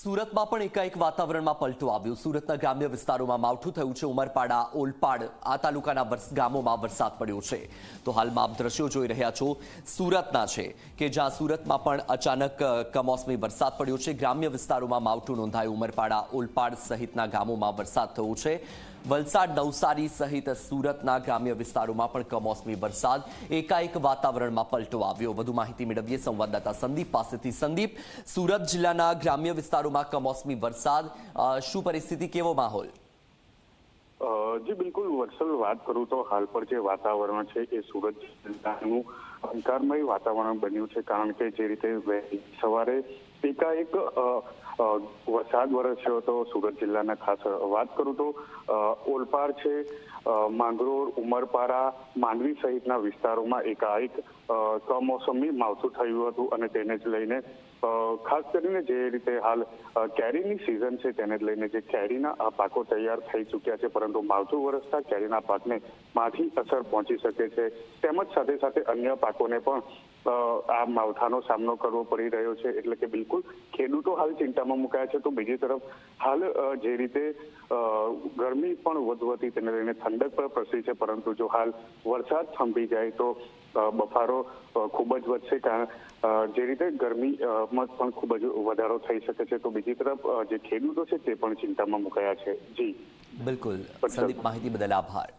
સુરતમાં પણ એકાએક વાતાવરણમાં પલટો આવ્યો. સુરતના ગ્રામ્ય વિસ્તારોમાં માવઠું થયું છે. ઉમરપાડા, ઓલપાડ આ તાલુકાના ગામોમાં વરસાદ પડ્યો છે. તો હાલમાં આપ દ્રશ્યો જોઈ રહ્યા છો સુરતના છે કે જ્યાં સુરતમાં પણ અચાનક કમોસમી વરસાદ પડ્યો છે. ગ્રામ્ય વિસ્તારોમાં માવઠું નોંધાયું. ઉમરપાડા, ઓલપાડ સહિતના ગામોમાં વરસાદ થયો છે. વલસાડ નવસારી સહિત સુરતના ગ્રામ્ય વિસ્તારોમાં પણ કમોસમી વરસાદ એકાએક વાતાવરણમાં પલટો આવ્યો. વધુ માહિતી મેળવીએ સંવાદદાતા સંદીપ પાસેથી. સંદીપ, સુરત જિલ્લાના ગ્રામ્ય વિસ્તારોમાં કમોસમી વરસાદ શું પરિસ્થિતિ, કેવો માહોલ? જી, બિલકુલ. વત્સલ, વાત કરું તો હાલ પર જે વાતાવરણ છે એ સુરત જિલ્લાનું અંધકારમય વાતાવરણ બન્યું છે. કારણ કે જે રીતે સવારે એકાએક વરસાદ વરસ્યો હતો સુરત જિલ્લાના ખાસ વાત કરું તો ઓલપાડ છે માંગરોળ ઉમરપારા માંડવી સહિતના વિસ્તારોમાં એકાએક કમોસમી માવઠું થયું હતું અને તેને જ લઈને ખાસ કરીને જે રીતે હાલ કેરીની સિઝન છે તેને જ લઈને જે કેરીના પાકો તૈયાર થઈ ચૂક્યા છે પરંતુ માવઠું વરસતા કેરીના પાકને માઠી અસર પહોંચી શકે છે. તેમજ સાથે સાથે અન્ય પાકોને પણ આ માવઠાનો સામનો કરવો પડી રહ્યો છે. એટલે કે બિલકુલ ખેડૂતો હાલ ચિંતામાં મુકાયા છે. તો બીજી તરફ હાલ જે રીતે ગરમી પણ વધુ હતી તેને લઈને ઠંડક પણ પ્રસરી છે. પરંતુ જો હાલ વરસાદ થંભી જાય તો બફારો ખૂબ જ વધશે. કારણ જે રીતે ગરમીમાં પણ ખૂબ જ વધારો થઈ શકે છે. તો બીજી તરફ જે ખેડૂતો છે તે પણ ચિંતામાં મુકાયા છે. જી. બિલકુલ. સંદીપ માહિતી બદલ આભાર